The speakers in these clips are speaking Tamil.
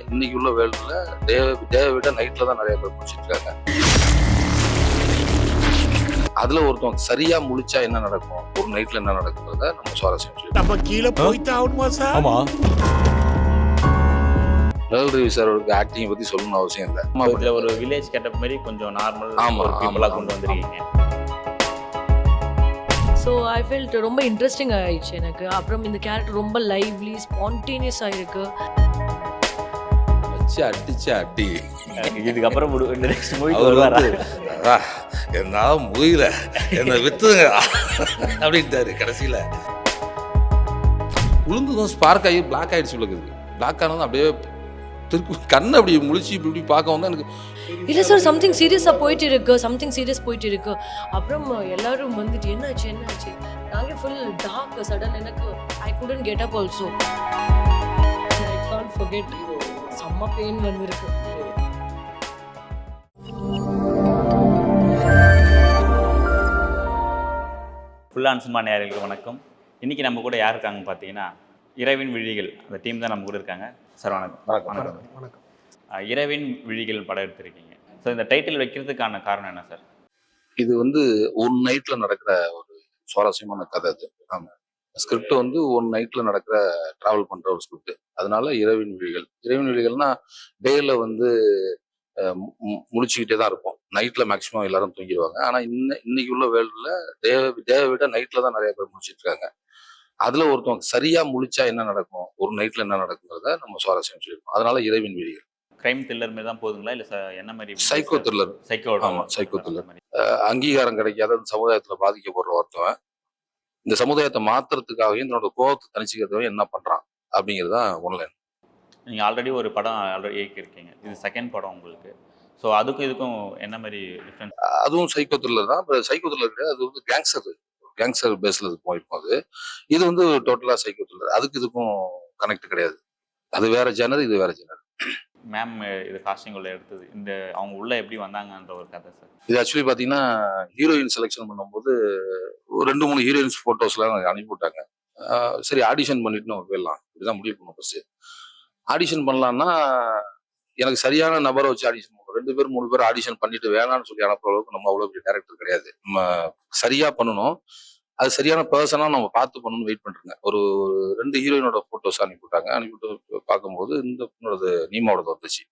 இன்ன- இன்னைக்கு உள்ள வேர்ல்டுல டே டே விட நைட்ல தான் நிறைய பேர் முடிச்சிட்டு இருக்காங்க அதுல ஒருத்தவங்க சரியா முழிச்சா என்ன நடக்கும்? ஒரு நைட்ல என்ன நடக்குறத நம்ம சுவாரஸ்யம் நம்ம கீழே போய்த்து ஆகணுமா சார்? ஆமா. ரவி ரவி சாரோட ஆக்டிங் பத்தி சொல்லணும்னு அவசியம் இல்லை. இதுல ஒரு வில்லேஜ் கெட்டப் மாதிரி கொஞ்சம் நார்மல் ஆமா, ஒரு பீப்புளா ஆமா, கொண்டு ஆமா. வந்திருக்கீங்க. ஸோ ஐ ஃபெல்ட் ரொம்ப இன்ட்ரெஸ்டிங் ஆயிடுச்சு எனக்கு. அப்புறம் இந்த கேரக்டர் ரொம்ப லைவ்லி ஸ்பான்டேனியஸ் ஆயிருக்கு. வச்சு அடிச்சு அடி இதுக்கப்புறம் நெக்ஸ்ட் மூவி அவர் வருவாரா வந்து "ஆ, என்னால முடியல என்னை வித்துங்க அப்படின்ட்டாரு கடைசியில உளுந்ததும் ஸ்பார்க் ஆகி பிளாக் ஆயிடுச்சு உங்களுக்கு பிளாக் ஆனதும் அப்படியே திருக்கு கண்ணை அப்படி முழிச்சு இப்படி இப்படி பார்க்க வந்து எனக்கு இல்லை சார் சம்திங் சீரியஸாக போயிட்டு இருக்கு சம்திங் சீரியஸ் போயிட்டு இருக்கு அப்புறம் எல்லாரும் வந்துட்டு என்னாச்சு என்னாச்சு நாங்கள் ஃபுல் டார்க் சடன் எனக்கு I couldn't get up also I can't forget செம்ம பெயின் வந்திருக்கு. ஃபுல் ஆன் சினிமா நேயர்களுக்கு வணக்கம். இன்னைக்கு நம்ம கூட யார் இருக்காங்க பார்த்தீங்கன்னா இரவின் விழிகள் அந்த டீம் தான் நம்ம கூட இருக்காங்க. சார் வணக்கம். வணக்கம். அஹ் இரவின் விழிகள் படம் எடுத்திருக்கீங்க. ஸோ இந்த டைட்டில் வைக்கிறதுக்கான காரணம் என்ன சார்? இது வந்து ஒன் நைட்ல நடக்கிற ஒரு சுவாரஸ்யமான கதை அது. ஆமா. ஸ்கிரிப்ட் வந்து ஒன் நைட்ல நடக்கிற டிராவல் பண்ற ஒரு ஸ்கிரிப்ட் அதனால இரவின் விழிகள். இரவின் விழிகள்னா டேல வந்து அஹ், மு- மு- முழிச்சுக்கிட்டே தான் இருப்போம். நைட்ல மேக்சிமம் எல்லாரும் தூங்கிடுவாங்க. ஆனா இன்ன இன்னைக்கு உள்ள வேர்ல்டுல டே டே விட நைட்ல தான் நிறைய பேர் முழிச்சிட்டு இருக்காங்க அதுல ஒருத்தவங்க சரியா முழிச்சா என்ன நடக்கும்? ஒரு நைட்ல என்ன நடக்குங்கிறத நம்ம சுவாரஸ்யம் சொல்லியிருக்கோம் அதனால இரவின் விழிகள். கிரைம் த்ரில்லர் மாதிரி தான் போதுங்களா? இல்லை என்ன மாதிரி சைக்கோ த்ரில்லர் சைக்கோ ஆமா, psycho thriller. அங்கீகாரம் கிடைக்காத சமுதாயத்துல பாதிக்கப்படுற ஒருத்தவன். இந்த சமுதாயத்தை மாத்துறதுக்காகவும் தன்னோட கோபத்தை தனிச்சுக்கிறதுக்காகவும் என்ன பண்றான் அப்படிங்கிறது தான் ஒன்லைன் நீங்கள் ஆல்ரெடி ஒரு படம் ஆல்ரெடி இயக்கியிருக்கீங்க. இது செகண்ட் படம் உங்களுக்கு. ஸோ அதுக்கும் இதுக்கும் என்ன மாதிரி டிஃப்ரென்ஸ் அதுவும் சைக்கோ த்ரில்லர் தான். சைக்கோ த்ரில்லர் கிடையாது அது வந்து கேங்ஸ்டர் கேங்ஸ்டர் பேஸ்ல போயிருக்கும் அது. இது வந்து டோட்டலா சைக்கோ த்ரில்லர் அதுக்கு இதுக்கும் கனெக்ட் கிடையாது. அது வேற ஜெனர் இது வேற ஜெனர் மேம் இது காஸ்டிங் உள்ள எடுத்தது. இந்த அவங்க உள்ள எப்படி வந்தாங்கன்ற ஒரு கதை சார் இது ஆக்சுவலி பார்த்தீங்கன்னா ஹீரோயின் செலெக்ஷன் பண்ணும்போது ஒரு ரெண்டு மூணு ஹீரோயின்ஸ் ஃபோட்டோஸ்லாம் எனக்கு அனுப்பி விட்டாங்க. சரி ஆடிஷன் பண்ணிட்டு நம்ம போயிடலாம். இப்படிதான் முடிவு பண்ணோம் ஃபர்ஸ்ட் ஆடிஷன் பண்ணலாம்னா எனக்கு சரியான நபரை வச்சு ஆடிஷன் பண்ணுவோம் ரெண்டு பேர் மூணு பேர் ஆடிஷன் பண்ணிட்டு வேணாம்னு சொல்லி அனுப்புற அளவுக்கு நம்ம அவ்வளோ பெரிய டேரக்டர் கிடையாது. நம்ம சரியா பண்ணணும். அது சரியான பர்சனாக நம்ம பார்த்து பண்ணணும்னு வெயிட் பண்ணிருங்க ஒரு ஒரு ரெண்டு ஹீரோயினோட ஃபோட்டோஸ் அனுப்பிவிட்டாங்க. அனுப்பிவிட்டு பார்க்கும்போது இந்த பொண்ணோடது நீமாவோடது வந்துச்சு.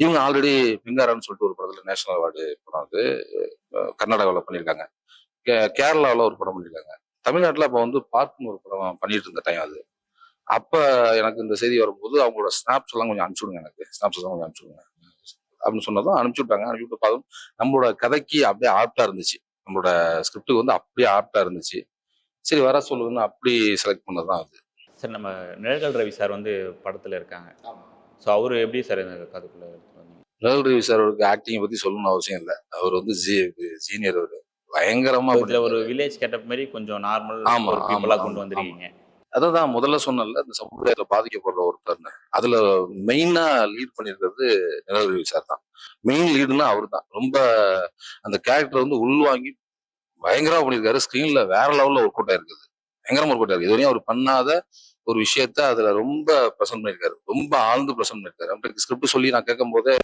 இவங்க ஆல்ரெடி பிங்காரான்னு சொல்லிட்டு ஒரு படத்தில் நேஷனல் அவார்டு படம் வந்து கர்நாடகாவில் பண்ணியிருக்காங்க. கே கேரளாவில் ஒரு படம் பண்ணியிருக்காங்க. தமிழ்நாட்டில் அப்போ வந்து பார்க்குன்னு ஒரு படம் பண்ணிட்டு இருந்த டைம் அது. அப்போ எனக்கு இந்த செய்தி வரும்போது அவங்களோட ஸ்னாப்ஸ் எல்லாம் கொஞ்சம் அனுப்பிச்சுடுங்க எனக்கு. ஸ்னாப்ஸ் எல்லாம் கொஞ்சம் அனுப்பிச்சுடுங்க. அப்படின்னு சொன்னதும் அனுப்பிச்சு விட்டாங்க அனுப்பிச்சு விட்டு பார்த்தோம் நம்மளோட கதைக்கு அப்படியே ஆப்டா இருந்துச்சு. நம்மளோட ஸ்கிரிப்ட் வந்து அப்படியே ஆப்டா இருந்துச்சு. சரி வர சொல்லுங்கன்னு அப்படி செலக்ட் பண்ணதான் அது. சார் நம்ம நிழல்கள் ரவி சார் வந்து படத்தில் இருக்காங்க. ஸோ அவர் எப்படி சார் இந்த கதைக்குள்ள வந்தீங்க? ரவி ரவி சாரோட ஆக்டிங் பத்தி சொல்லணும்னு அவசியம் இல்லை. அவர் வந்து ஜீ சீனியர் அவர். பயங்கரமா இதுல ஒரு. வில்லேஜ் கெட்டப் மாதிரி கொஞ்சம் நார்மல் ஆமா, ஒரு ஆமா, பீப்புளா ஆமா, கொண்டு வந்திருக்கீங்க. அதை தான் முதல்ல சொன்னல இந்த சமுதாயத்துல பாதிக்கப்படுற ஒருத்தர்னு. அதுல மெயினா லீட் பண்ணியிருக்கிறது நிலவரி சார் தான். மெயின் லீடுனா அவர் தான் ரொம்ப அந்த கேரக்டர் வந்து உள்வாங்கி பயங்கரமா பண்ணியிருக்காரு. ஸ்கிரீன்ல வேற லெவல்ல ஒர்க் அவுட் இருக்குது பயங்கரமா ஒர்க் அவுட் ஆயிருக்கு இதுவரையும் அவர் பண்ணாத ஒரு விஷயத்த அதுல ரொம்ப பிரசன்ட் பண்ணியிருக்காரு. ரொம்ப ஆழ்ந்து பிரசன்ட் பண்ணியிருக்காரு. அவருக்கு ஸ்கிரிப்ட் சொல்லி நான் கேட்கும் போதே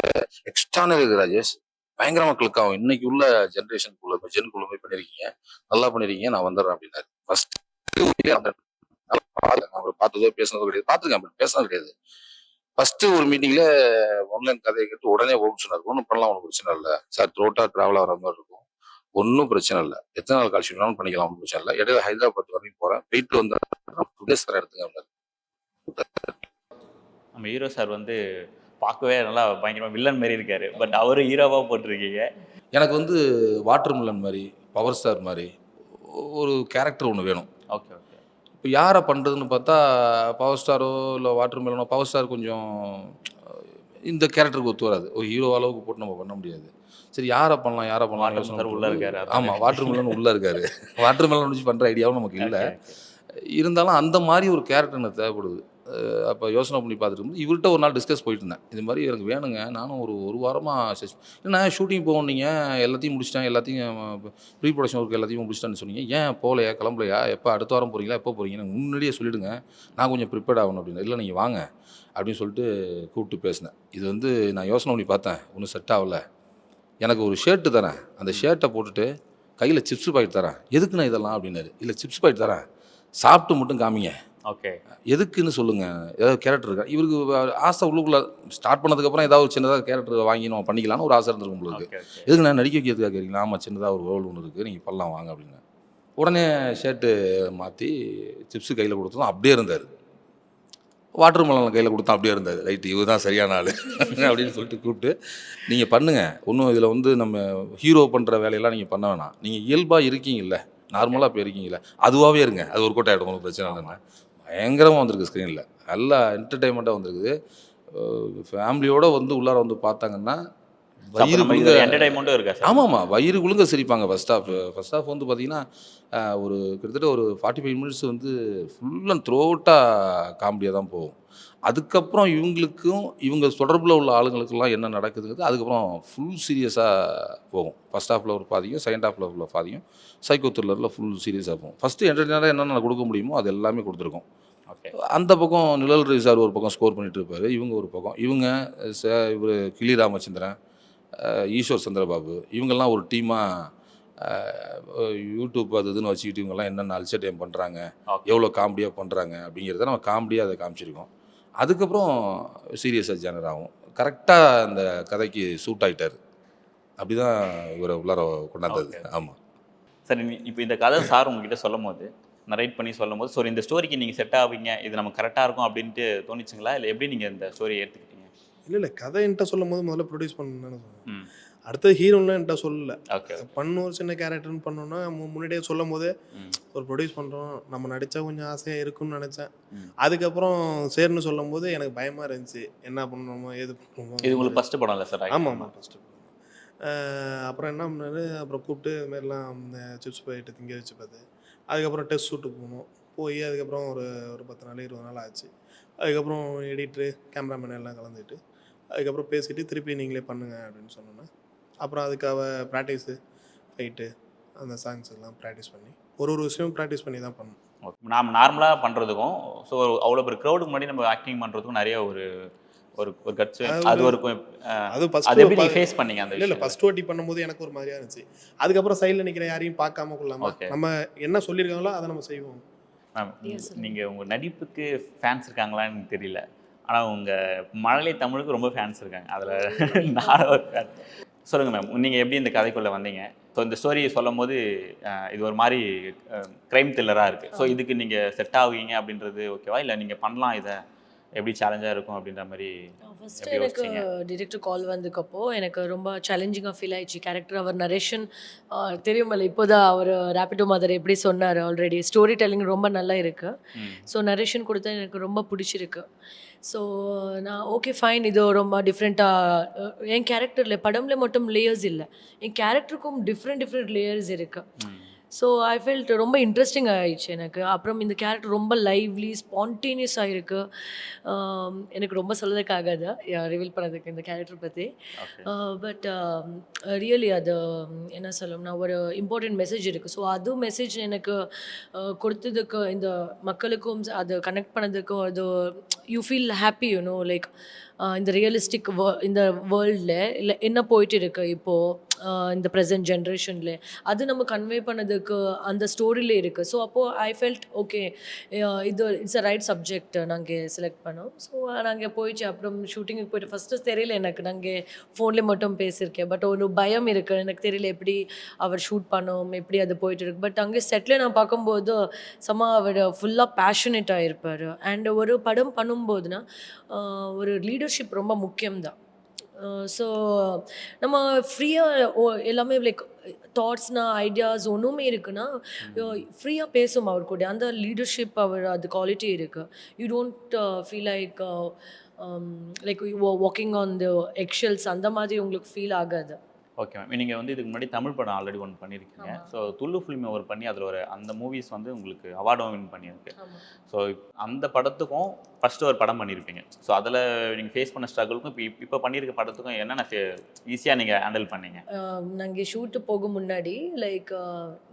எக்ஸ்ட்ரானே இருக்கு ராஜேஷ். பயங்கரமா கிளிக் ஆகும். இன்னைக்கு உள்ள ஜென்ரேஷனுக்குள்ள ஜென்குள்ள போய் பண்ணிருக்கீங்க. நல்லா பண்ணிருக்கீங்க. நான் வந்துடுறேன் அப்படின்னாரு. ஃபர்ஸ்ட் அவரை பார்த்ததோ பேசினதோ கிடையாது. பார்த்துருக்கேன் அப்படி. பேசினது கிடையாது. ஃபர்ஸ்ட் ஒரு மீட்டிங்ல ஆன்லைன் கதையை கேட்டு உடனே ஓம் சொன்னார். ஒன்றும் பண்ணலாம் ஒன்றும் பிரச்சனை இல்லை. சார் த்ரோட்டா டிராவல் ஆகிற மாதிரி இருக்கும். ஒன்றும் பிரச்சனை இல்லை. எத்தனை நாள் கால்ஷீட் வேணாலும் பண்ணிக்கலாம் ஒன்றும் பிரச்சனை இல்லை. இடையில ஹைதராபாத் வரைக்கும் போறேன். போயிட்டு வந்தா சார் எடுத்துங்க. நம்ம ஹீரோ சார் வந்து பார்க்கவே நல்லா பயங்கரமா வில்லன் மாதிரி இருக்காரு. பட் அவரு ஹீரோவா போட்டிருக்கீங்க. எனக்கு வந்து வாட்டர் மில்லன் மாதிரி பவர் ஸ்டார் மாதிரி ஒரு கேரக்டர் ஒன்று வேணும். ஓகே ஓகே இப்போ யாரை பண்ணுறதுன்னு பார்த்தா பவர் ஸ்டாரோ இல்லை வாட்டர் மில்லனோ பவர் ஸ்டார் கொஞ்சம் இந்த கேரக்டருக்கு ஒத்து வராது. ஒரு ஹீரோ அளவுக்கு போட்டு நம்ம பண்ண முடியாது. சரி யாரை பண்ணலாம் யாரை பண்ணலாம் உள்ள இருக்காரு, அதான். ஆமா வாட்டர் மில்லன் உள்ள இருக்காரு. வாட்டர் மில்லன் வச்சு பண்ற ஐடியாவும் நமக்கு இல்லை. இருந்தாலும் அந்த மாதிரி ஒரு கேரக்டர் எனக்கு தேவைப்படுது. அப்போ யோசனை பண்ணி பார்த்துட்டு இவர்கிட்ட ஒரு நாள் டிஸ்கஸ் போயிட்டு இருந்தேன். இது மாதிரி எனக்கு வேணுங்க. நானும் ஒரு ஒரு வாரமாக ஏன்னா ஷூட்டிங் நீங்கள் எல்லாத்தையும் முடிச்சிட்டேன் எல்லாத்தையும் ப்ரீ ப்ரொடக்ஷன் ஒர்க் எல்லாத்தையும் முடிச்சிட்டேன்னு சொன்னீங்க. ஏன் போகலையா? கிளம்பலையா? எப்போ அடுத்த வாரம் போகிறீங்களா எப்போ போகிறீங்க எனக்கு முன்னாடியே சொல்லிவிடுங்க நான் கொஞ்சம் ப்ரிப்பேர்ட் ஆகணும் அப்படின்னு. இல்லை நீங்கள் வாங்க அப்படின்னு சொல்லிட்டு கூப்பிட்டு பேசினேன். இது வந்து நான் யோசனை பண்ணி பார்த்தேன். ஒன்றும் செட் ஆகல. எனக்கு ஒரு ஷர்ட்டு தரேன். அந்த ஷர்ட்டை போட்டுட்டு கையில் சிப்ஸ் பாக்கெட் தரேன். எதுக்குண்ணா இதெல்லாம்? அப்படின்னாரு. இல்லை சிப்ஸ் பாக்கெட் தரேன். சாப்பிட்டு மட்டும் காமிங்க. ஓகே. எதுக்குன்னு சொல்லுங்கள் ஏதாவது கேரக்டர் இருக்கா? இவருக்கு ஆசை உள்ளுக்குள்ள ஸ்டார்ட் பண்ணதுக்கப்புறம் ஏதாவது ஒரு சின்னதாக கேரக்டர் வாங்கி நம்ம பண்ணிக்கலாம்னு ஒரு ஆசை இருந்திருக்கும் உங்களுக்கு எதுக்கு நான் நடிக்க வைக்கிறதுக்காக கேட்குறீங்களா ஆமாம் சின்னதாக ஒரு ரோல் ஒன்று இருக்குது நீங்கள் பண்ணலாம் வாங்க அப்படின்னு. உடனே ஷர்ட்டு மாற்றி சிப்ஸு கையில் கொடுத்ததும் அப்படியே இருந்தார். வாட்டர் மெலன் கையில் கொடுத்தா அப்படியே இருந்தார். ரைட்டு இவர் தான் சரியான ஆள். அப்படின்னு சொல்லிட்டு கூப்பிட்டு நீங்கள் பண்ணுங்கள் ஒன்றும் இதில் வந்து நம்ம ஹீரோ பண்ணுற வேலையெல்லாம் நீங்கள் பண்ண வேணாம். நீங்கள் இயல்பாக இருக்கீங்கல்ல. நார்மலாக இப்போ இருக்கீங்கல்ல. அதுவாகவே இருங்க. அது ஒரு கோட்டை ஆகிடும் ஒன்றும் பிரச்சனை இல்லைன்னா. பயங்கரமாக வந்திருக்கு ஸ்க்ரீனில் நல்லா என்டர்டைன்மெண்ட்டாக வந்திருக்குது. ஃபேமிலியோடு வந்து உள்ளார வந்து பார்த்தாங்கன்னா வயிறு குலுங்க என்டர்டைன்மெண்ட்டும் இருக்கா சார்? ஆமாம்மா வயிறு குலுங்க சிரிப்பாங்க ஃபர்ஸ்ட் ஹாஃப் ஃபர்ஸ்ட் ஹாஃப் வந்து பார்த்தீங்கன்னா ஒரு கிட்டத்தட்ட ஒரு ஃபார்ட்டி ஃபைவ் மினிட்ஸ் வந்து ஃபுல் அண்ட் த்ரோட்டாக காமெடியாக தான் போகும். அதுக்கப்புறம் இவங்களுக்கும் இவங்க தொடர்பில் உள்ள ஆளுங்களுக்கெல்லாம் என்ன நடக்குதுங்கிறது அதுக்கப்புறம் ஃபுல் சீரியஸாக போகும். ஃபர்ஸ்ட் ஹாஃபில் ஒரு பாதியும் செகண்ட் ஹாஃபில் உள்ள பாதியும் சைக்கோ த்ரில்லரில் ஃபுல் சீரியஸாக போகும். ஃபஸ்ட்டு என்டர்டைனராக என்னென்ன கொடுக்க முடியுமோ அது எல்லாமே கொடுத்துருக்கோம். ஓகே அந்த பக்கம் நிழல் சார் ஒரு பக்கம் ஸ்கோர் பண்ணிட்டு இருப்பாரு இவங்க ஒரு பக்கம். இவங்க இவர் கிளி ராமச்சந்திரன் ஈஸ்வர் சந்திரபாபு. இவங்கெல்லாம் ஒரு டீமாக யூடியூப் அது இதுன்னு வச்சுக்கிட்டு இவங்கெல்லாம் என்னென்ன அல்சடைம் பண்ணுறாங்க எவ்வளோ காமெடியாக பண்ணுறாங்க அப்படிங்கிறத நம்ம காமெடியாக அதை காமிச்சிருக்கோம். அதுக்கப்புறம் சீரியஸாக ஜேனர் ஆகும். கரெக்டாக அந்த கதைக்கு சூட் ஆயிட்டாரு. அப்படி தான் இவரை உள்ளார கொண்டாந்தது. ஆமாம் சரி இப்போ இந்த கதை சார் உங்ககிட்ட சொல்லும் போது நரேட் பண்ணி சொல்லும் போது ஸோ இந்த ஸ்டோரிக்கு நீங்கள் செட் ஆவீங்க இது நம்ம கரெக்டாக இருக்கும் அப்படின்ட்டு தோணுச்சுங்களா? இல்லை எப்படி நீங்கள் இந்த ஸ்டோரியை எடுத்துக்கிட்டீங்க இல்லை இல்லை. கதை என்கிட்ட சொல்லும் போது முதல்ல ப்ரொடியூஸ் பண்ணணும்னு சொன்னேன். அடுத்தது ஹீரோன்லாம் என்கிட்ட சொல்லல. பண்ண ஒரு சின்ன கேரக்டர்னு பண்ணோன்னா முன்னாடியே சொல்லும் போது ஒரு ப்ரொடியூஸ் பண்ணுறோம் நம்ம நடித்தா கொஞ்சம் ஆசையாக இருக்கும்னு நினச்சேன். அதுக்கப்புறம் சேர்னு சொல்லும் போது எனக்கு பயமாக இருந்துச்சு. என்ன பண்ணணுமோ ஏது பண்ணணுமோ இது உங்களுக்கு ஃபர்ஸ்ட் படம் இல்லை சார் ஆமாம் ஆமாம் ஃபஸ்ட்டு அப்புறம் என்ன பண்ணாரு? அப்புறம் கூப்பிட்டு இது மாதிரிலாம் இந்த சிப்ஸ் போயிட்டு திங்க வச்சு பார்த்து அதுக்கப்புறம் டெஸ்ட் ஷூட்டுக்கு போனோம். போய் அதுக்கப்புறம் ஒரு ஒரு பத்து நாள் இருபது நாள் ஆச்சு. அதுக்கப்புறம் எடிட்ரு கேமராமேன் எல்லாம் கலந்துட்டு அதுக்கப்புறம் பேசிட்டு திருப்பி நீங்களே பண்ணுங்க அப்படின்னு சொன்னோன்னே அப்புறம் அதுக்காக ப்ராக்டிஸு ஃபைட்டு அந்த சாங்ஸ் எல்லாம் ப்ராக்டிஸ் பண்ணி ஒரு ஒரு விஷயம் ப்ராக்டிஸ் பண்ணி தான் பண்ணோம். ஓகே நாம் நார்மலாக பண்ணுறதுக்கும் ஸோ அவ்வளோ பேர் க்ரௌடுக்கு முன்னாடி நம்ம ஆக்டிங் பண்ணுறதுக்கும் நிறைய ஒரு ஒரு ஒரு கட்ஸ் அது அது ஒரு- ஒரு அஹ், அது அது எப்படி ஃபேஸ் பண்ணீங்க அந்த இல்லை ஃபர்ஸ்ட் வாட்டி பண்ணும்போது எனக்கு ஒரு மாதிரியா இருந்துச்சு. அதுக்கப்புறம் சைடில் நிற்கிற யாரையும் பார்க்காம கொள்ளாம. நம்ம என்ன சொல்லியிருக்காங்களோ அதை நம்ம செய்வோம். நீங்கள் உங்கள் நடிப்புக்கு ஃபேன்ஸ் இருக்காங்களான்னு எனக்கு தெரியல. ஆனால் உங்கள் மழலை தமிழுக்கு ரொம்ப ஃபேன்ஸ் இருக்காங்க. அதில் நான் ஒரு fan. சொல்லுங்கள் மேம் நீங்கள் எப்படி இந்த கதைக்குள்ளே வந்தீங்க? ஸோ இந்த ஸ்டோரியை சொல்லும் போது இது ஒரு மாதிரி க்ரைம் த்ரில்லராக இருக்குது ஸோ இதுக்கு நீங்கள் செட் ஆகுவீங்க அப்படின்றது ஓகேவா இல்லை நீங்கள் பண்ணலாம் இதை? எப்படி சேலஞ்சாக இருக்கும் அப்படின்ற மாதிரி ஃபர்ஸ்ட் எப்படி எனக்கு? டிரெக்டர் கால் வந்ததுக்கப்போ எனக்கு ரொம்ப சேலஞ்சிங்காக ஃபீல் ஆயிடுச்சு. கேரக்டர் அவர் நரேஷன் தெரியுமல்ல இப்போதான் அவர் ரேபிடோ மதர் எப்படி சொன்னார் ஆல்ரெடி ஸ்டோரி டெல்லிங் ரொம்ப நல்லா இருக்கு. ம். ஸோ நரேஷன் கொடுத்தா எனக்கு ரொம்ப பிடிச்சிருக்கு. ஸோ நான் ஓகே ஃபைன் இது ரொம்ப டிஃப்ரெண்ட்டாக என் கேரக்டரில் படம்ல மட்டும் லேயர்ஸ் இல்லை. என் கேரக்டருக்கும் டிஃப்ரெண்ட் டிஃப்ரெண்ட் லேயர்ஸ் இருக்கு. ம். ஸோ ஐ ஃபெல்ட் ரொம்ப இன்ட்ரெஸ்டிங் ஆயிடுச்சு எனக்கு. அப்புறம் இந்த கேரக்டர் ரொம்ப லைவ்லி ஸ்பான்டேனியஸாக இருக்கு ஆம், எனக்கு ரொம்ப சொல்லதுக்கு ஆகாது ரிவீல் பண்ணதுக்கு இந்த கேரக்டர் பற்றி பட் ரியலி அது என்ன சொல்லணும்னா ஒரு இம்பார்ட்டண்ட் மெசேஜ் இருக்குது ஸோ அது மெசேஜ் எனக்கு கொடுத்ததுக்கு இந்த மக்களுக்கும் அது கனெக்ட் பண்ணதுக்கும் அது you feel happy you know like இந்த ரியலிஸ்டிக் வே இந்த வேர்ல்டில் இல்லை என்ன போயிட்டு இருக்கு இப்போது இந்த ப்ரெசன்ட் ஜென்ரேஷனில் அது நம்ம கன்வே பண்ணதுக்கு அந்த ஸ்டோரியில் இருக்குது ஸோ அப்போது ஐ ஃபெல்ட் ஓகே இது இட்ஸ் அ ரைட் சப்ஜெக்ட் நாங்கள் செலக்ட் பண்ணோம். ஸோ நாங்கள் போயிடுச்சு அப்புறம் ஷூட்டிங்குக்கு போயிட்டு ஃபஸ்ட்டு தெரியல எனக்கு. நாங்கள் ஃபோன்லேயே மட்டும் பேசியிருக்கேன். பட் ஒரு பயம் இருக்குது எனக்கு தெரியல எப்படி அவர் ஷூட் பண்ணோம் எப்படி அது போயிட்டு இருக்கு பட் அங்கே செட்டில் நான் பார்க்கும்போது செம்ம அவர் ஃபுல்லாக பேஷனேட்டாக இருப்பார் அண்ட் ஒரு படம் பண்ணும்போதுனா ஒரு ஒரு லீடர்ஷிப் ரொம்ப முக்கியம்தான். ஸோ நம்ம ஃப்ரீயாக எல்லாமே லைக் தாட்ஸ்னா ஐடியாஸ் ஒன்றுமே இருக்குன்னா ஃப்ரீயாக பேசும் அவர் கூட அந்த லீடர்ஷிப் அவர் அது குவாலிட்டி இருக்குது you don't feel like like walking on the axles அந்த மாதிரி உங்களுக்கு ஃபீல் ஆகாது. ஓகே மேம் நீங்கள் வந்து இதுக்கு முன்னாடி தமிழ் படம் ஆல்ரெடி ஒன்று பண்ணியிருக்கீங்க. ஸோ துள்ளு ஃபிலிம் ஒரு பண்ணி அதில் ஒரு அந்த மூவிஸ் வந்து உங்களுக்கு அவார்டும் வின் பண்ணியிருக்கு. ஸோ அந்த படத்துக்கும் ஃபஸ்ட்டு ஒரு படம் பண்ணியிருப்பீங்க ஸோ அதில் நீங்கள் ஃபேஸ் பண்ண ஸ்ட்ரகிளுக்கும் இப்போ இப்போ பண்ணியிருக்க படத்துக்கும் என்னென்ன ஈஸியாக நீங்கள் ஹேண்டில் பண்ணீங்க? நாங்கள் ஷூட்டு போக முன்னாடி லைக்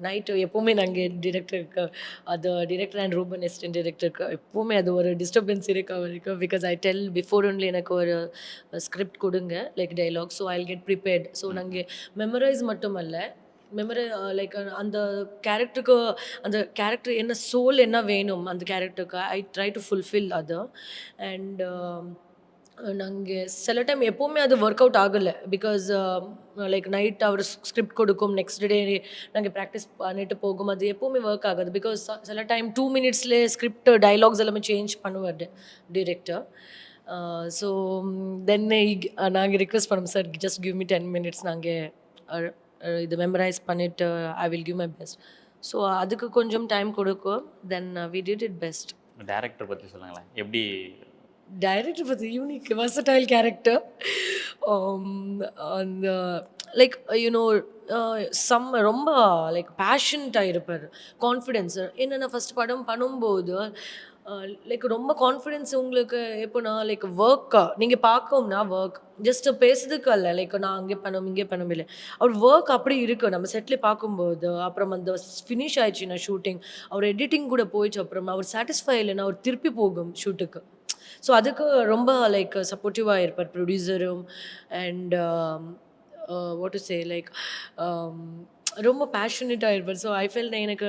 நைட்டு எப்போவுமே நாங்கள் டிரெக்டருக்கு அது டிரெக்டர் அண்ட் ரூபன் அசிஸ்டன்ட் டிரெக்டருக்கு எப்போவுமே அது ஒரு டிஸ்டர்பன்ஸ் இருக்க வரைக்கும் because I tell before only எனக்கு ஒரு ஸ்கிரிப்ட் கொடுங்க like dialogue so I get prepared so நாங்கள் மெமரைஸ் மட்டுமல்ல மெமரி லைக் uh, uh, அந்த கேரக்டருக்கு அந்த கேரக்டர் என்ன சோல் என்ன வேணும் அந்த கேரக்டருக்கு ஐ ட்ரை டு ஃபுல்ஃபில் அது. அண்ட் um, நாங்கள் சில டைம் எப்போவுமே அது ஒர்க் அவுட் ஆகலை. பிகாஸ் லைக் நைட் அவர் ஸ்கிரிப்ட் கொடுக்கும் நெக்ஸ்ட் டே நாங்கள் ப்ராக்டிஸ் பண்ணிட்டு போகும் அது எப்போவுமே ஒர்க் ஆகாது. பிகாஸ் சில டைம் டூ மினிட்ஸ்லேயே ஸ்கிரிப்ட் டைலாக்ஸ் எல்லாமே சேஞ்ச் பண்ணுவார் டிரெக்டர் ஸோ தென் நாங்கள் ரிக்வெஸ்ட் பண்ணோம் sir just give me ten minutes நாங்கள் இது மெமரைஸ் பண்ணிவிட்டு I will give my best so அதுக்கு கொஞ்சம் டைம் கொடுக்கும் then we did it best director பற்றி சொல்லுங்களேன். எப்படி? டைரக்டர் பற்றி யூனிக் versatile கேரக்டர் அந்த லைக் யூனோ சம் ரொம்ப லைக் பேஷன்ட்டாக இருப்பார். கான்ஃபிடென்ஸ் என்னென்ன ஃபஸ்ட் படம் பண்ணும்போது லைக் ரொம்ப கான்ஃபிடென்ஸ் உங்களுக்கு எப்போனா லைக் ஒர்க்கா நீங்கள் பார்க்கோம்னா ஒர்க் ஜஸ்ட் பேசுறதுக்கு அல்ல லைக் நான் அங்கே பண்ணோம் இங்கே பண்ணோம் இல்லை. அவர் ஒர்க் அப்படி இருக்கு. நம்ம செட்டில் பார்க்கும்போது அப்புறம் அந்த ஃபினிஷ் ஆயிடுச்சுன்னா ஷூட்டிங் அவர் எடிட்டிங் கூட போயிடுச்சு அப்புறம் அவர் சாட்டிஸ்ஃபை இல்லைன்னா அவர் திருப்பி போகும் ஷூட்டுக்கு ஸோ அதுக்கு ரொம்ப லைக் சப்போர்ட்டிவாக இருப்பார் ப்ரொடியூசரும் and what to say like ரொம்ப பேஷனேட்டாக இருப்பார் ஸோ ஐ ஃபீல் எனக்கு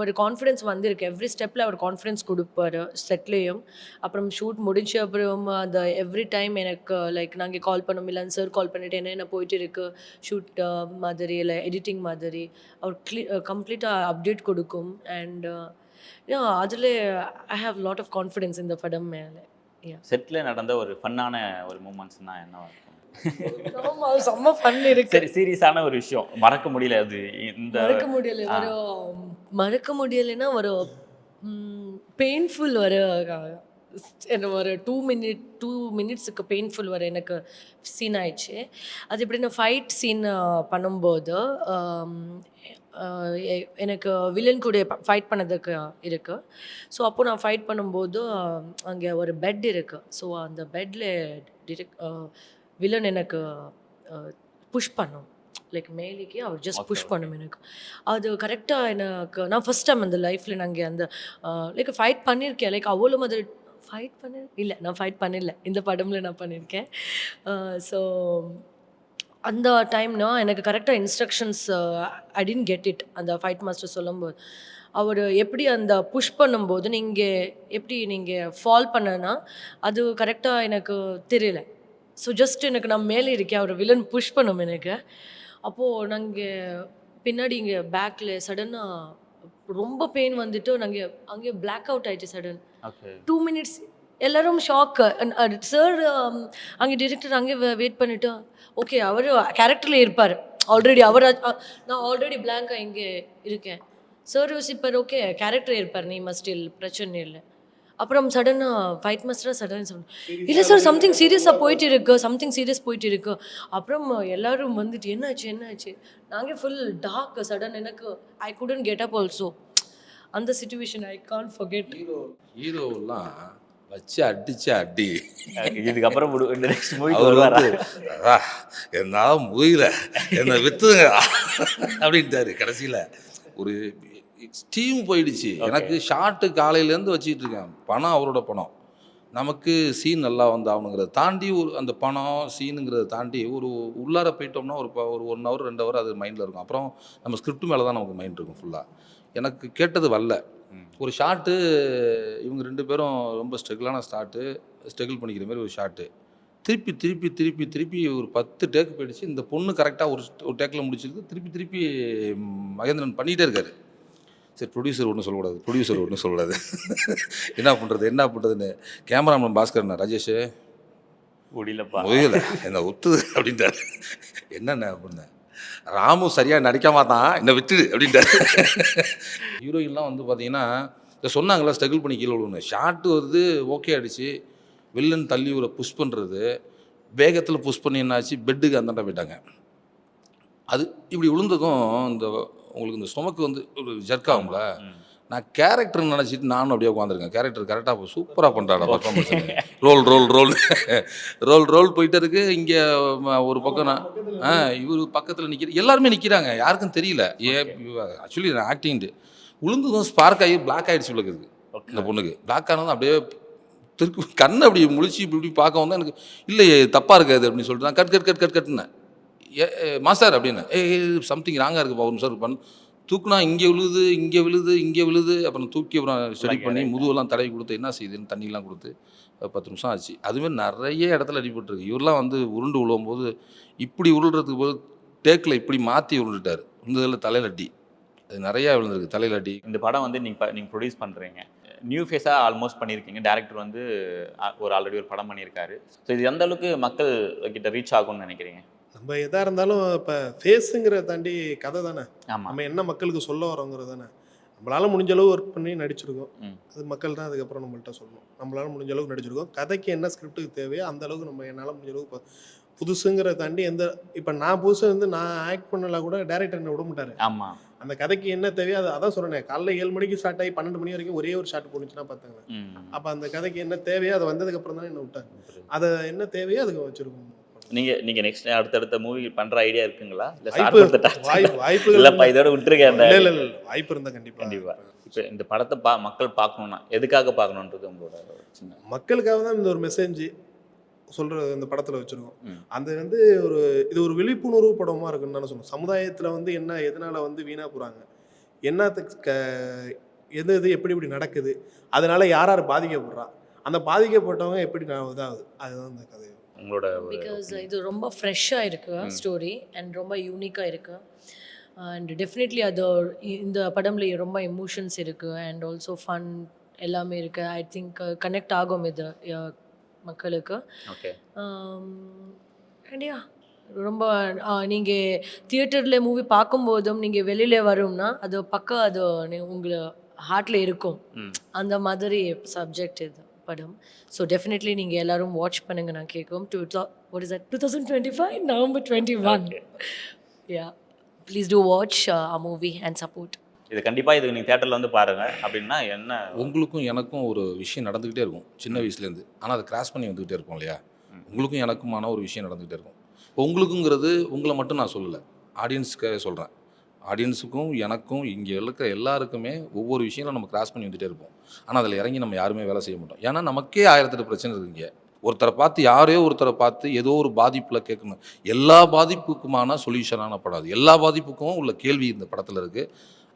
ஒரு கான்ஃபிடென்ஸ் வந்திருக்கு. எவ்ரி ஸ்டெப்பில் அவர் கான்ஃபிடென்ஸ் கொடுப்பாரு செட்லேயும் அப்புறம் ஷூட் முடிஞ்ச அப்புறம் அந்த எவ்ரி டைம் எனக்கு லைக் நாங்கள் கால் பண்ணோம் இல்லை சார் கால் பண்ணிட்டு என்ன என்ன போயிட்டு இருக்கு? ஷூட் uh, மாதிரி இல்லை எடிட்டிங் மாதிரி. அவர் க்ளீ கம்ப்ளீட்டாக அப்டேட் கொடுக்கும். அண்ட் அதில் I have lot of confidence இந்த படம் மேலே. செட்டில் நடந்த ஒரு ஃபன்னான ஒரு மூமெண்ட்ஸ்னால் என்ன இருக்கும்? செம்ம ஃபன் இருக்கு. சரி சீரியஸான ஒரு விஷயம். மறக்க முடியல அது. இந்த மறக்க முடியல. ஒரு மறக்க முடியலைன்னா ஒரு பெயின்ஃபுல் ஒரு என்ன ஒரு டூ மினிட் டூ மினிட்ஸுக்கு பெயின்ஃபுல் வர எனக்கு சீன் ஆயிடுச்சு. அது எப்படின்னா ஃபைட் சீன் பண்ணும்போது எனக்கு வில்லன் கூட ஃபைட் பண்ணதுக்கு இருக்குது ஸோ அப்போ நான் ஃபைட் பண்ணும்போது அங்கே ஒரு பெட் இருக்குது ஸோ அந்த பெட்டில் டிரெக்ட் வில்லன் எனக்கு புஷ் பண்ணும். லைக் மேலேக்கு அவர் ஜஸ்ட் புஷ். பண்ணும் எனக்கு. அது கரெக்டாக எனக்கு நான் ஃபஸ்ட் டைம் அந்த லைஃப்பில் நாங்கள் அந்த லைக் ஃபைட் பண்ணியிருக்கேன் லைக் அவ்வளோ மாதிரி ஃபைட் பண்ணி இல்லை நான் ஃபைட் பண்ணிடல இந்த படம்ல நான் பண்ணியிருக்கேன் ஸோ அந்த டைம்னா எனக்கு கரெக்டாக instructions I didn't get it அந்த ஃபைட் மாஸ்டர் சொல்லும்போது. அவர் எப்படி அந்த புஷ் பண்ணும்போது நீங்கள் எப்படி நீங்கள் ஃபால் பண்ணனா அது கரெக்டாக எனக்கு தெரியல. ஸோ ஜஸ்ட் எனக்கு நான் மேலே இருக்கேன் அவர் வில்லன் புஷ் பண்ணும் எனக்கு. அப்போது நாங்கள் பின்னாடி இங்கே பேக்கில் சடனாக ரொம்ப பெயின் வந்துட்டு நாங்கள் அங்கேயே பிளாக் அவுட் ஆயிடுச்சு சடன் டூ மினிட்ஸ் எல்லாரும் ஷாக் சார் அங்கே டிரெக்டர் அங்கே வெயிட் பண்ணிட்டு ஓகே அவர் கேரக்டரில் இருப்பார். ஆல்ரெடி அவர் அ- நான் ஆல்ரெடி பிளாங்காக இங்கே இருக்கேன். சார் யோசிப்பார் ஓகே கேரக்டர் இருப்பார் நீ மஸ்டில் பிரச்சனை இல்லை. அப்புறம் சடனாக ஃபைட் மாஸ்டராக சடன் சொன்னேன் இல்லை சார் சம்திங் சீரியஸாக போயிட்டு இருக்கு சம்திங் சீரியஸ் போயிட்டு இருக்கு அப்புறம் எல்லாரும் வந்துட்டு என்னாச்சு என்னாச்சு? நாங்கள் ஃபுல் டார்க் சடன் எனக்கு I couldn't get up also அந்த situation I can forget hero ஹீரோவெல்லாம் வச்சு அடிச்சு அடி. இதுக்கப்புறம் நெக்ஸ்ட் "அடா, என்னால முடியல என்னை வித்துங்க அப்படின்ட்டாரு கடைசியில். ஒரு ஸ்டீம் போயிடுச்சு. எனக்கு ஷார்ட்டு காலையிலேருந்து வச்சுக்கிட்டு இருக்கேன் பணம் அவரோட பணம். நமக்கு சீன் நல்லா வந்து ஆகணுங்கிறத தாண்டி ஒரு அந்த பணம் சீனுங்கிறத தாண்டி ஒரு உள்ளார போயிட்டோம்னா ஒரு ஒரு ஒன் ஹவர் ரெண்டு ஹவர் அது மைண்டில் இருக்கும். அப்புறம் நம்ம ஸ்கிரிப்ட் மேலே தான் நமக்கு மைண்ட் இருக்கும் ஃபுல்லாக எனக்கு கேட்டது வரல. ஒரு ஷாட்டு இவங்க ரெண்டு பேரும் ரொம்ப ஸ்ட்ரகிளான ஸ்டார்ட்டு ஸ்ட்ரகிள் பண்ணிக்கிற மாதிரி ஒரு ஷாட்டு திருப்பி திருப்பி திருப்பி திருப்பி ஒரு பத்து டேக் போயிடுச்சு. இந்த பொண்ணு கரெக்டாக ஒரு ஒரு டேக்கில் முடிச்சிருக்கு. திருப்பி திருப்பி மகேந்திரன் பண்ணிகிட்டே இருக்காரு. சரி ப்ரொடியூசர் ஒன்றும் சொல்லக்கூடாது. ப்ரொடியூசர் ஒன்றும் சொல்லக்கூடாது. என்ன பண்ணுறது என்ன பண்ணுறதுன்னு கேமராமேன் பாஸ்கர் ராஜேஷ்? முடியலப்பா. முடியல. என்ன ஒத்துது அப்படின்ட்டாரு. என்னண்ணே அப்படின்னேன் ராமு சரியாக நடிக்க மாட்டான். என்னை விட்டுடு அப்படின்ட்டாரு. ஹீரோயின்லாம் வந்து பார்த்தீங்கன்னா இதை சொன்னாங்களா ஸ்ட்ரகிள் பண்ணி கீழே விழுவுன்னு. ஷார்ட் வருது ஓகே ஆயிடுச்சு. வில்லன் தள்ளி ஒரு புஷ் பண்ணுறது வேகத்தில் புஷ் பண்ணி என்னாச்சு? பெட்டுக்கு அந்தாண்ட போயிட்டாங்க. அது இப்படி விழுந்ததும் இந்த உங்களுக்கு இந்த ஸ்டொமக்கு வந்து ஒரு ஜர்க் ஆகும்ல. நான் கேரக்டர் நினச்சிட்டு நானும் அப்படியே உட்காந்துருக்கேன் கேரக்டர் கரெக்டாக சூப்பராக பண்ணுறாடா performance role role role role role போயிட்டு இருக்கு. இங்கே ஒரு பக்கம் நான் ஆ இவர் பக்கத்தில் நிற்கிற எல்லாருமே நிற்கிறாங்க யாருக்கும் தெரியல. ஏ ஆக்சுவலி ஆக்டிங்ட்டு விழுந்ததும் ஸ்பார்க் ஆகி பிளாக் ஆகிடுச்சு Okay. இந்த பொண்ணுக்கு. பிளாக் ஆனதும் அப்படியே திருக்கு கண்ணை அப்படி முழிச்சு இப்படி இப்படி பார்க்க வந்தா எனக்கு இல்லையே தப்பாக இருக்காது அப்படின்னு சொல்லிட்டு நான் கட் கட் கட் கட் கட்டுனேன் மாஸ்டர் அப்படின்னு. ஏ சம்திங் ராங்காக இருக்குது ஒரு சார் பண்ண தூக்குனா இங்கே விழுது இங்கே விழுது இங்கே விழுது. அப்புறம் தூக்கி அப்புறம் ஸ்டடி பண்ணி முதுவெல்லாம் தடவி கொடுத்து என்ன செய்யுதுன்னு தண்ணிலாம் கொடுத்து பத்து நிமிஷம் ஆச்சு. அதுமாதிரி நிறைய இடத்துல அடிபட்டுருக்கு. இவரெலாம் வந்து உருண்டு விழும்போது இப்படி உருள்றதுக்கு போது டேக்கில் இப்படி மாற்றி உருண்டுட்டார். உந்ததில் தலையில் அடி. அது நிறையா விழுந்திருக்கு தலையில் அடி. இந்த படம் வந்து நீங்க ப- நீங்க ப்ரொடியூஸ் பண்றீங்க. நியூ ஃபேஸாக ஆல்மோஸ்ட் பண்ணியிருக்கீங்க. டேரக்டர் வந்து ஒரு ஆல்ரெடி ஒரு படம் பண்ணியிருக்காரு. ஸோ இது எந்த அளவுக்கு மக்கள் கிட்ட ரீச் ஆகும்னு நினைக்கிறீங்க? நம்ம எதாக இருந்தாலும் இப்போ ஃபேஸுங்கிறத தாண்டி கதை தானே? நம்ம என்ன மக்களுக்கு சொல்ல வரோங்கிறது தானே? நம்மளால முடிஞ்ச அளவு ஒர்க் பண்ணி நடிச்சிருக்கோம். அது மக்கள் தான் அதுக்கப்புறம் நம்மள்ட்ட சொல்லணும். நம்மளால முடிஞ்ச அளவுக்கு நடிச்சிருக்கோம். கதைக்கு என்ன ஸ்கிரிப்ட்டுக்கு தேவையோ அந்த அளவுக்கு நம்ம என்னால் முடிஞ்ச அளவுக்கு ப- புதுசுங்கிறத தாண்டி எந்த இப்போ நான் புதுசு வந்து நான் ஆக்ட் பண்ணல கூட டேரக்டர் என்ன விட மாட்டாரு. ஆமா. அந்த கதைக்கு என்ன தேவையோ அது அதான் சொல்றேன் காலைல ஏழு மணிக்கு ஸ்டார்ட் ஆகி பன்னெண்டு மணி வரைக்கும் ஒரே ஒரு ஷாட் போணுச்சுன்னா பார்த்தாங்க. அப்போ அந்த கதைக்கு என்ன தேவையோ அது வந்ததுக்கு அப்புறம் தானே என்ன விட்டாங்க அதை என்ன தேவையோ அதுக்கு வச்சிருக்கோம். நீங்க நீங்க நெக்ஸ்ட் அடுத்தடுத்த மூவி பண்ற ஐடியா இருக்குங்களா? இல்ல வாய்ப்பு வாய்ப்பு இல்லப்பா இதோட விட்டுருக்கேன் அந்த இல்ல இல்ல வாய்ப்பு இருந்தா கண்டிப்பா. கண்டிப்பா. இப்போ இந்த படத்தை பா மக்கள் பார்க்கணும்னா எதுக்காக பார்க்கணுன்றது உங்களோட சின்ன மக்களுக்காக தான் இந்த ஒரு மெசேஜ் சொல்ற இந்த படத்துல வச்சிருக்கோம். அது வந்து ஒரு இது ஒரு விழிப்புணர்வு படமா இருக்குன்னு தானே சொல்லணும் சமுதாயத்துல வந்து என்ன எதனால வந்து வீணா போறாங்க? என்னத்துக்கு எது எது எப்படி இப்படி நடக்குது? அதனால யார் யார் பாதிக்கப்படுறா? அந்த பாதிக்கப்பட்டவங்க எப்படி இதாகுது? அதுதான் இந்த கதை உங்களோட பிகாஸ். இது ரொம்ப ஃப்ரெஷ்ஷாக இருக்கு. ஸ்டோரி அண்ட் ரொம்ப யூனிக்காக இருக்கு. அண்ட் டெஃபினெட்லி அது இந்த படம்ல ரொம்ப எமோஷன்ஸ் இருக்கு அண்ட் ஆல்சோ ஃபன் எல்லாமே இருக்கு. ஐ திங்க் கனெக்ட் ஆகும் இது மக்களுக்கு. அண்டியா ரொம்ப நீங்கள் தியேட்டரில் மூவி பார்க்கும்போதும் நீங்கள் வெளியில் வரும்னா அது பக்கம் அது உங்களை ஹார்ட்டில் இருக்கும். அந்த மாதிரி சப்ஜெக்ட் இது. படம். ஸோ டெஃபினெட்லி நீங்கள் எல்லாரும் வாட்ச் பண்ணுங்க. நான் கேட்கும் two what is that two thousand twenty five November twenty one. Yeah please do watch a movie and support இது கண்டிப்பா இது நீங்க தியேட்டர்ல வந்து பாருங்க. அப்படின்னா என்ன? உங்களுக்கும் எனக்கும் ஒரு விஷயம் நடந்துக்கிட்டே இருக்கும். சின்ன வயசுலேருந்து. ஆனால் அதை கிராஸ் பண்ணி வந்துக்கிட்டே இருப்போம் இல்லையா. உங்களுக்கும் எனக்குமான ஒரு விஷயம் நடந்துக்கிட்டே இருக்கும். இப்போ உங்களுக்குங்கிறது உங்களை மட்டும் நான் சொல்லலை. ஆடியன்ஸ்க்காக சொல்கிறேன் ஆடியன்ஸுக்கும் எனக்கும் இங்கே இருக்கிற எல்லாருக்குமே ஒவ்வொரு விஷயம் நம்ம கிராஸ் பண்ணி வந்துகிட்டே இருப்போம். ஆனால் அதில் இறங்கி நம்ம யாருமே வேலை செய்ய மாட்டோம். ஏன்னா நமக்கே ஆயிரத்தெட்டு பிரச்சனை இருக்குங்க. ஒருத்தரை பார்த்து யாரையோ ஒருத்தரை பார்த்து ஏதோ ஒரு பாதிப்பில் கேட்கணும். எல்லா பாதிப்புக்குமான சொல்யூஷனான படம் அது எல்லா பாதிப்புக்கும் உள்ள கேள்வி இந்த படத்தில் இருக்குது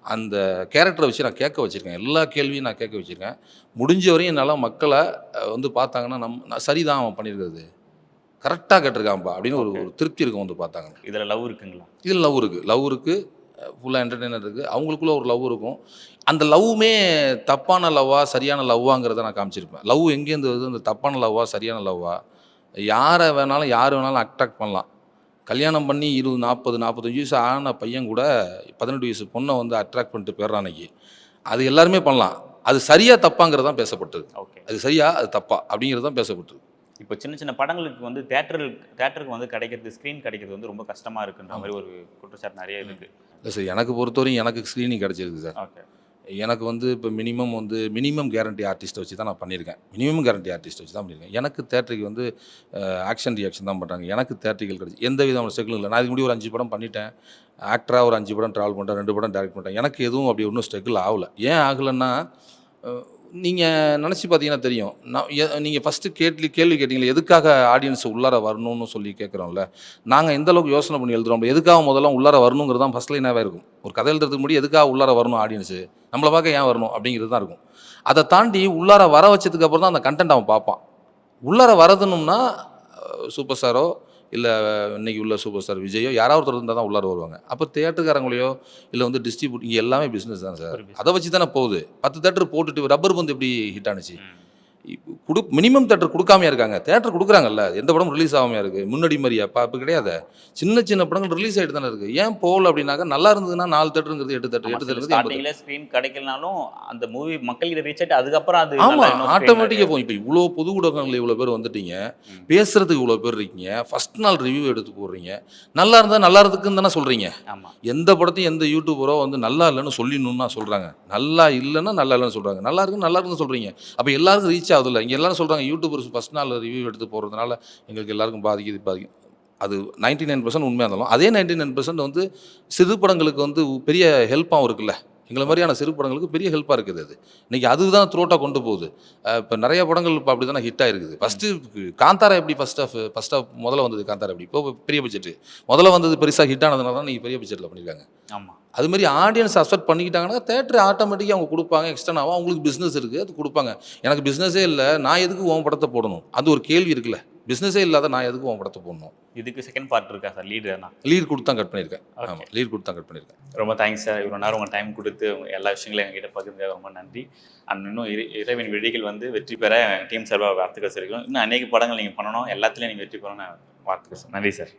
அந்த கேரக்டரை வச்சு நான் கேட்க வச்சுருக்கேன். எல்லா கேள்வியும் நான் கேட்க வச்சுருக்கேன். முடிஞ்ச வரையும் என்னால் மக்களை வந்து பார்த்தாங்கன்னா நம் சரிதான் அவன் பண்ணியிருக்கிறது. கரெக்டாக கேட்டிருக்கான்ப்பா அப்படின்னு ஒரு ஒரு திருப்தி இருக்கும் வந்து பார்த்தாங்க இதுல லவ் இருக்குங்களா? இதில் லவ் இருக்குது லவ் இருக்குது ஃபுல்லாக என்டர்டெய்னர் இருக்குது அவங்களுக்குள்ள ஒரு லவ் இருக்கும். அந்த லவ்வுமே தப்பான லவ்வா சரியான லவ்வாங்கிறத நான் காமிச்சிருப்பேன். லவ் எங்கேருந்து வருது? அந்த தப்பான லவ்வா சரியான லவ்வா யாரை வேணாலும் யார் வேணாலும் அட்ராக்ட் பண்ணலாம். கல்யாணம் பண்ணி இருபது நாற்பது நாற்பத்தஞ்சு வயசு ஆன பையன் கூட பதினெட்டு வயசு பொண்ணை வந்து அட்ராக்ட் பண்ணிட்டு போயிடுறான் அன்னைக்கு. அது எல்லாருமே பண்ணலாம். அது சரியா தப்பாங்கிறது தான் பேசப்பட்டது. ஓகே அது சரியா அது தப்பா அப்படிங்கிறது தான் பேசப்பட்டது. இப்போ சின்ன சின்ன படங்களுக்கு வந்து தேட்டர் தேட்டருக்கு வந்து கிடைக்கிறது ஸ்க்ரீன் கிடைக்கிறது வந்து ரொம்ப கஷ்டமா இருக்குன்ற மாதிரி ஒரு குற்றச்சாட்டு நிறைய இருக்கு. இல்லை சார் எனக்கு பொறுத்தவரையும் எனக்கு ஸ்க்ரீனிங் கிடச்சிருக்கு சார். ஓகே. எனக்கு வந்து இப்போ மினிமம் வந்து மினிமம் கேரண்டி ஆர்டிஸ்ட்டை வச்சு தான் நான் பண்ணியிருக்கேன். மினிமம் கேரண்டி ஆர்டிஸ்ட்டை வச்சு தான் பண்ணியிருக்கேன். எனக்கு தேட்டருக்கு வந்து ஆக்ஷன் ரியாக்ஷன் தான் பண்ணுறாங்க எனக்கு தேட்டரிக்கல் கிடச்சி எந்த விதமான ஸ்ட்ரகிளும் இல்லை. நான் இதுக்கு முன்னாடி ஒரு அஞ்சு படம் பண்ணிட்டேன். ஆக்டராக ஒரு அஞ்சு படம் ட்ராவல் பண்ணிட்டேன் ரெண்டு படம் டைரக்ட் பண்ணிட்டேன். எனக்கு எதுவும் அப்படி ஒன்றும் ஸ்ட்ரகிள் ஆகலை. ஏன் ஆகலைன்னா நீங்கள் நினச்சி பார்த்தீங்கன்னா தெரியும். நான் நீங்கள் ஃபஸ்ட்டு கேள்வி கேள்வி கேட்டிங்களே எதுக்காக ஆடியன்ஸ் உள்ளார வரணும்னு சொல்லி கேட்குறோம்ல. நாங்கள் எந்த அளவுக்கு யோசனை பண்ணி எழுதுறோம் எதுக்காக முதல்ல உள்ளார வரணுங்கிறது தான் ஃபஸ்ட் லைனாகவே இருக்கும். ஒரு கதை எழுதுறதுக்கு முன்னாடி எதுக்காக உள்ளார வரணும் ஆடியன்ஸு நம்மளை பார்க்க ஏன் வரணும்? அப்படிங்கிறது தான் இருக்கும். அதை தாண்டி உள்ளார வர வச்சதுக்கு அப்புறம் தான் அந்த கண்டென்ட் அவன் பார்ப்பான். உள்ளார வரதுனும்னா சூப்பர் ஸ்டாரோ இல்லை இன்னைக்கு உள்ள சூப்பர் ஸ்டார் விஜயோ யாராவது ஒருத்தர் இருந்தால் தான் உள்ளார வருவாங்க. அப்போ தேட்டருக்காரங்களையோ இல்லை வந்து டிஸ்ட்ரிபியூட் இங்கே எல்லாமே பிஸ்னஸ் தான் சார். அதை வச்சு தானே போகுது. பத்து தேட்டர் போட்டுட்டு ரப்பர் பந்து எப்படி ஹிட் ஆனுச்சு? கொடு மினிமம் தேட்டர் கொடுக்காமையா இருக்காங்க. தேட்டர் கொடுக்குறாங்கல்ல எந்த படம் ரிலீஸ் ஆகாமையா இருக்கு. முன்னாடி மாதிரியா அப்போ கிடையாது. சின்ன சின்ன படங்கள் ரிலீஸ் ஆகிட்டு தானே இருக்கு. ஏன் போகல அப்படின்னாக்கா நல்லா இருந்ததுன்னா நாலு தேட்டருங்கிறது எட்டு தேட்டர் எட்டு தேட்டர் ஸ்க்ரீன் கிடைக்கலனாலும் அந்த மூவி மக்கள்கிட்ட ரீச் ஆயிட்டு அதுக்கப்புறம் அது ஆமா நல்லா இன்னும் screen ஆட்டோமேட்டிக்காக போகும். இப்போ இவ்வளோ பொது ஊடகங்கள் இவ்வளோ பேர் வந்துட்டீங்க. ம். பேசுறதுக்கு இவ்வளோ பேர் இருக்கீங்க. ஃபர்ஸ்ட் நாள் ரிவ்யூ எடுத்து போடுறீங்க. நல்லா இருந்தால் நல்லா இருக்குன்னு தானே சொல்றீங்க. ஆமா. எந்த படத்தையும் எந்த யூடியூபரோ வந்து நல்லா இல்லைன்னு சொல்லிடணும்னா சொல்றாங்க. நல்லா இல்லைன்னா நல்லா இல்லைன்னு சொல்றாங்க. நல்லா இருக்கு நல்லா இருக்குன்னு சொல்றீங்க. அப்போ எல்லாருக்கும் ரீச் ஆகுதுல்ல இங்கே எல்லாரும் சொல்கிறாங்க யூடியூபர்ஸ் ஃபஸ்ட் நாள் ரிவ்யூ எடுத்து போகிறதுனால எங்களுக்கு எல்லாருக்கும் பாதிக்குது பாதிக்கும் அது நைன்டி நைன் பர்சன்ட் உண்மையாக இருந்தாலும் அதே நைன்டி நைன் பர்சன்ட் வந்து சிறு படங்களுக்கு வந்து பெரிய ஹெல்ப்பாகவும் இருக்குல்ல. எங்களை மாதிரியான சிறு படங்களுக்கு பெரிய ஹெல்ப்பாக இருக்குது அது. இன்றைக்கி அதுதான் த்ரோட்டாக கொண்டு போகுது. இப்போ நிறைய படங்கள் இப்போ அப்படி தானே ஹிட் ஆகிருக்குது ஃபஸ்ட்டு காந்தாரா எப்படி ஃபஸ்ட் ஆஃப் ஃபஸ்ட் ஆஃப் முதல்ல வந்தது காந்தாரா எப்படி? இப்போ பெரிய பட்ஜெட் முதல்ல வந்தது பெருசாக ஹிட் ஆனதுனால தான் நீங்கள் பெரிய பட்ஜெட்டில் பண்ணியிருக்காங்க ஆமாம் அது மாதிரி ஆடியன்ஸ் அக்செப்ட் பண்ணிக்கிட்டாங்கன்னா தேட்டர் ஆட்டோமேட்டிக்காக அவங்க கொடுப்பாங்க எக்ஸ்டர்ன் ஆகும் அவங்களுக்கு பிஸ்னஸ் இருக்குது அது கொடுப்பாங்க. எனக்கு பிஸ்னஸே இல்லை நான் எதுக்கு உன் படத்தை போடணும்? அது ஒரு கேள்வி இருக்குல்ல. பிஸ்னஸே இல்லாத நான் எதுக்கு உன் படத்தை போடணும்? இதுக்கு செகண்ட் பார்ட் இருக்கா சார் லீடர்னா லீட் கொடுத்து தான் கட் பண்ணியிருக்கேன். ஆமாம் லீட் கொடுத்து தான் கட் பண்ணியிருக்கேன். ரொம்ப தேங்க்ஸ் சார் இவ்வளோ நேரம் உங்கள் டைம் கொடுத்து எல்லா விஷயங்களையும் எங்ககிட்ட பகிர்ந்தது ரொம்ப நன்றி. அண்ட் இன்னும் இறை இறைவன் வெடிகள் வந்து வெற்றி பெற டீம் சார்பாக வாழ்த்துக்கள் சொல்லிக்கிறோம். இன்னும் அநேக படங்கள் நீங்கள் பண்ணணும். எல்லாத்துலேயும் நீங்கள் வெற்றி பெறணும் வாழ்த்துக்கள் சார் நன்றி சார்